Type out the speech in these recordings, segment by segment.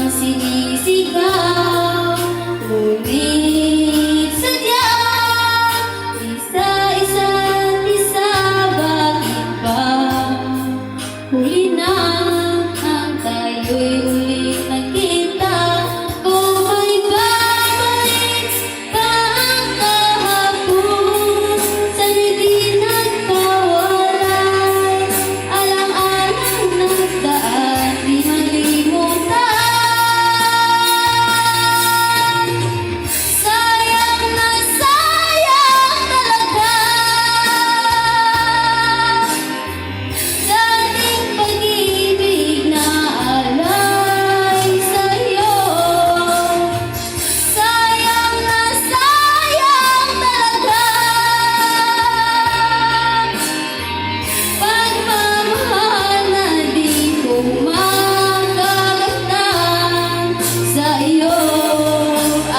ang sinisigaw.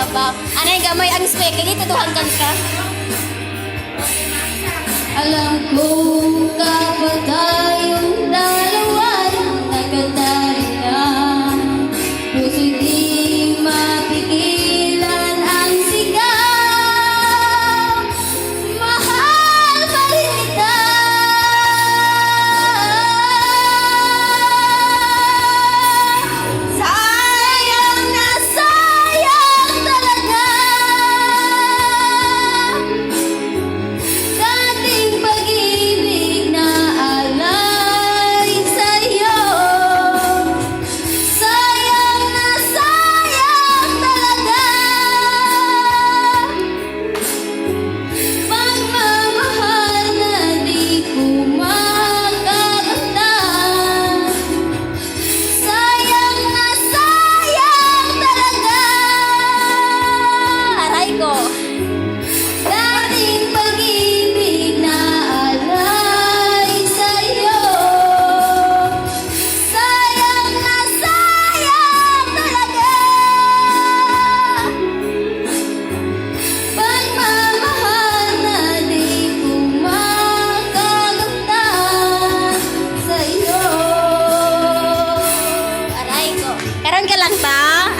Abab. Anay gamay ang spek. Kaya ito duhang kanta. Alam ko.